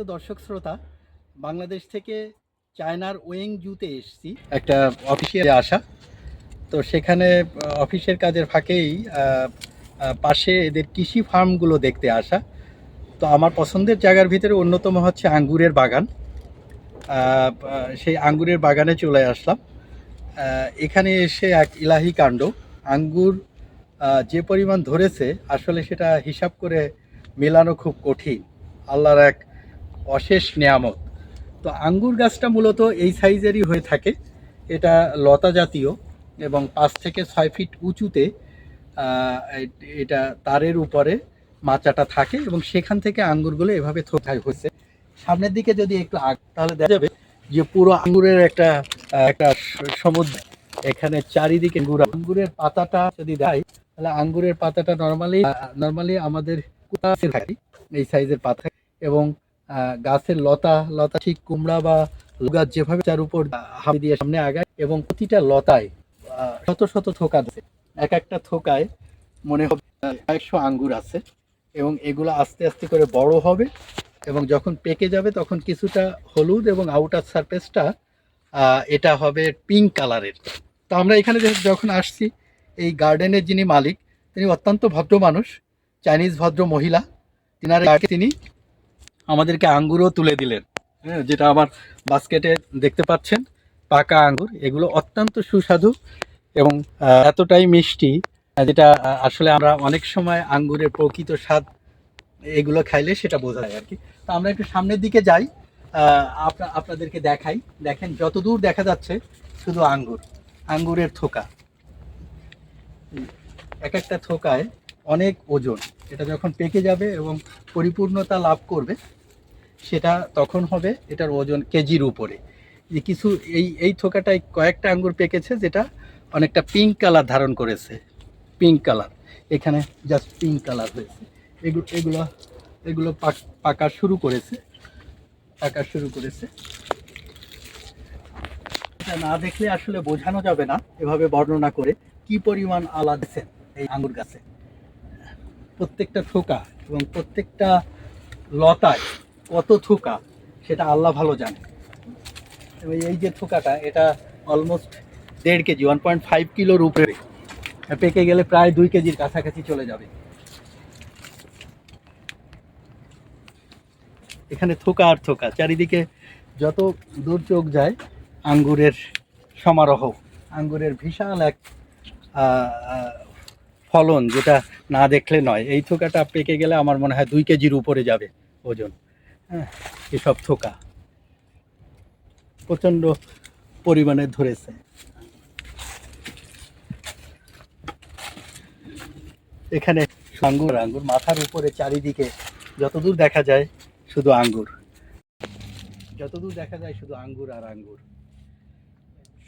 দর্শক শ্রোতা, বাংলাদেশ থেকে চায়নার ওয়েং জুতে এসেছি। একটা অফিসে আসা। তো সেখানে অফিসের কাজের ফাঁকেই পাশে এদের কৃষি ফার্মগুলো দেখতে আসা। তো আমার পছন্দের জায়গার ভিতরে অন্যতম হচ্ছে আঙ্গুরের বাগান। সেই আঙ্গুরের বাগানে চলে আসলাম। এখানে এসে এক ইলাহি কাণ্ড। আঙ্গুর যে পরিমাণ ধরেছে, আসলে সেটা হিসাব করে মেলানো খুব কঠিন। আল্লাহর এক অশেষ নিয়ামত। তো আঙ্গুর গাছটা মূলত এই সাইজেরই হয়ে থাকে। এটা লতা জাতীয় এবং পাঁচ থেকে ছয় ফিট উঁচুতে এটা তারের উপরে মাচাটা থাকে এবং সেখান থেকে আঙ্গুরগুলো এভাবে থোকায় হয়েছে। সামনের দিকে যদি একটু আগ তাহলে দেখা যাবে যে পুরো আঙ্গুরের একটা একটা সমুদ্র। এখানে চারিদিকে আঙ্গুর। আঙ্গুরের পাতাটা যদি দেয় তাহলে আঙ্গুরের পাতাটা নর্মালি নর্মালি আমাদের খাই এই সাইজের পাতা। এবং গাছের লতা লতা ঠিক কুমড়া বা গাছ যেভাবে তার উপর হামি দিয়ে সামনে আগায় এবং প্রতিটা লতায় শত শত থোকা আছে এক একটা থোকায় মনে হবে একশো আঙ্গুর আছে এবং এগুলো আস্তে আস্তে করে বড় হবে এবং যখন পেকে যাবে তখন কিছুটা হলুদ এবং আউটার সারফেসটা এটা হবে পিঙ্ক কালারের তো আমরা এখানে যখন আসছি, এই গার্ডেনের যিনি মালিক, তিনি অত্যন্ত ভদ্র মানুষ চাইনিজ ভদ্র মহিলা। তিনার তিনি আমাদেরকে আঙ্গুরও তুলে দিলেন। হ্যাঁ যেটা আমার বাস্কেটে দেখতে পাচ্ছেন, পাকা আঙ্গুর। এগুলো অত্যন্ত সুস্বাদু এবং এতটাই মিষ্টি যেটা আসলে আমরা অনেক সময় আঙ্গুরের প্রকৃত স্বাদ এগুলো খাইলে সেটা বোঝা যায় আর কি তো আমরা একটু সামনের দিকে যাই আপনাদেরকে দেখাই। দেখেন, যতদূর দেখা যাচ্ছে, শুধু আঙ্গুর, আঙ্গুরের থোকা। এক একটা থোকায় অনেক ওজন। এটা যখন পেকে যাবে এবং পরিপূর্ণতা লাভ করবে সেটা তখন হবে, এটার ওজন কেজির উপরে। যে কিছু, এই এই থোকাটায় কয়েকটা আঙ্গুর পেকেছে যেটা অনেকটা পিঙ্ক কালার ধারণ করেছে। পিঙ্ক কালার এখানে জাস্ট পিঙ্ক কালার হয়েছে। এগুলো এগুলো এগুলো পাক- শুরু করেছে। পাকা শুরু করেছে। এটা না দেখলে আসলে বোঝানো যাবে না এভাবে বর্ণনা করে কি পরিমাণ আলাদা এই আঙ্গুর গাছে। প্রত্যেকটা থোকা এবং প্রত্যেকটা লতায় কত থোকা, সেটা আল্লাহ ভালো জানে। এই যে থোকাটা, এটা অলমোস্ট দেড় কেজি ওয়ান পয়েন্ট ফাইভ কিলোর উপরে। পেকে গেলে প্রায় দুই কেজির কাছাকাছি চলে যাবে। এখানে থোকা আর থোকা, চারিদিকে যত দূর চোখ যায়, আঙ্গুরের সমারোহ, আঙ্গুরের বিশাল এক ফলন, যেটা না দেখলে নয়। এই থোকাটা পেকে গেলে আমার মনে হয় দুই কেজির উপরে যাবে ওজন। হ্যাঁ এসব থোকা। প্রচণ্ড পরিমাণে ধরেছে। এখানে আঙ্গুর আঙ্গুর মাথার উপরে চারিদিকে যতদূর দেখা যায় শুধু আঙ্গুর। যতদূর দেখা যায় শুধু আঙ্গুর আর আঙ্গুর।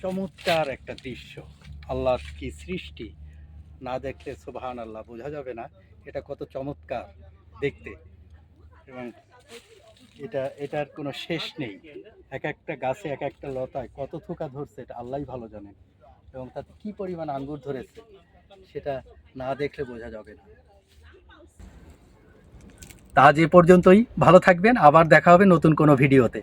চমৎকার একটা দৃশ্য। আল্লাহর কি সৃষ্টি? না দেখলে সুবহান আল্লাহ বোঝা যাবে না। এটা কত চমৎকার দেখতে। এবং এটা, এটার কোনো শেষ নেই। এক একটা গাছে এক একটা লতায় কত থোকা ধরছে এটা আল্লাহ ভালো জানেন। এবং তাতে কি পরিমাণ আঙ্গুর ধরেছে সেটা না দেখলে বোঝা যাবে না। তা যে পর্যন্তই। ভালো থাকবেন। আবার দেখা হবে নতুন কোনো ভিডিওতে।